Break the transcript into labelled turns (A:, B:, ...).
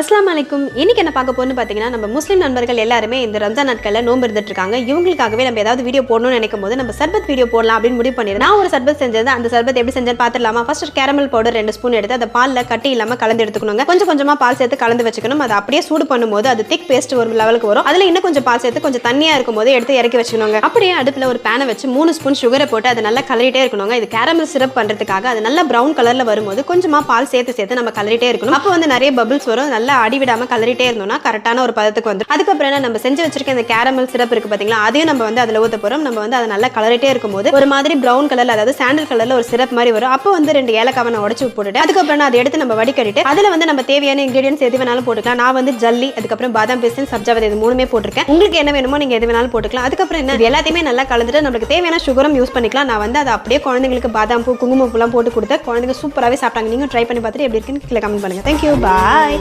A: அஸ்லாம் அலைக்கும் இன்னைக்கு என்ன பார்க்க போகணும்னு பார்த்தீங்கன்னா நம்ம முஸ்லீம் நண்பர்கள் எல்லாருமே இந்த ரம்ஜான் நாட்களில் நோன்பு இருந்துட்டு இருக்காங்க இவங்களுக்காகவே நம்ம ஏதாவது வீடியோ போடணும்னு நினைக்கும் போது நம்ம சர்பத் வீடியோ போடலாம் அப்படின்னு முடிவு பண்ணிடுறேன் நான் ஒரு சர்பத் செஞ்சது அந்த சர்பத் எப்படி செஞ்சேன்னு பார்த்துடலாமா? ஃபர்ஸ்ட் கேரமல் பவுடர் ரெண்டு ஸ்பூன் எடுத்து அதை பாலில் கட்டி இல்லாமல் கலந்து எடுத்துக்கணுங்க. கொஞ்சம் கொஞ்சமாக பால் சேர்த்து கலந்து வச்சுக்கணும். அதை அப்படியே சூடு பண்ணும்போது அது திக் பேஸ்ட் ஒரு லெவலுக்கு வரும். அதில் இன்னும் கொஞ்சம் பால் சேர்த்து கொஞ்சம் தண்ணியாக இருக்கும்போது எடுத்து இறக்கி வச்சுக்கணுங்க. அப்படியே அடுப்பில் ஒரு பேனை வச்சு மூணு ஸ்பூன் சுகரை போட்டு அதை நல்லா கலரிட்டே இருக்கணுங்க. இது கேரமல் சிரப் பண்ணுறதுக்காக அது நல்லா ப்ரௌன் கலரில் வரும்போது கொஞ்சமாக பால் சேர்த்து சேர்த்து நம்ம கலரிட்டே இருக்கணும். அப்போ வந்து நிறைய பபிள்ஸ் வரும். நல்லா அடிவிடாம கலரிட்டே இருந்தோம்னா கரெக்டான ஒரு பதத்துக்கு வந்துடும் அதுக்கப்புறம் என்ன நம்ம செஞ்சு வச்சிருக்க இந்த கேரமல் சிரப் இருக்கு பாத்தீங்களா அதையும் நம்ம வந்து அதில் ஊற்ற போறோம். நம்ம வந்து அதை நல்லா கலரிட்டே இருக்கும்போது ஒரு மாதிரி ப்ரௌன் கலர்ல அதாவது சாண்டல் கலர்ல ஒரு சிரப் மாதிரி வரும். அப்போ வந்து ரெண்டு ஏலக்காவை நான் உடச்சு போட்டுட்டு அதுக்கப்புறம் நான் அதை எடுத்து நம்ம வடிகட்டிட்டு அதில் வந்து நம்ம தேவையான இன்கிரீடியன்ஸ் எது வேணாலும் போட்டுக்கலாம். நான் வந்து ஜல்லி அதுக்கப்புறம் பாதாம் பேஸ்ட் சப்ஜாவத் இது மூணுமே போட்டிருக்கேன். உங்களுக்கு என்ன வேணுமோ நீங்க எது வேணாலும் போட்டுக்கலாம். அதுக்கப்புறம் என்ன எல்லாத்தையுமே நல்லா கலந்துட்டு நம்மளுக்கு தேவையான சுகரும் யூஸ் பண்ணிக்கலாம். நான் வந்து அதை அப்படியே குழந்தைங்களுக்கு பாதாம் பூ குங்குமப்பூலாம் போட்டு கொடுத்தேன். குழந்தைங்க சூப்பராகவே சாப்பிட்டாங்க. நீங்கள் ட்ரை பண்ணி பார்த்துட்டு எப்படி இருக்குன்னு கீழே கமெண்ட் பண்ணுங்க. Thank you bye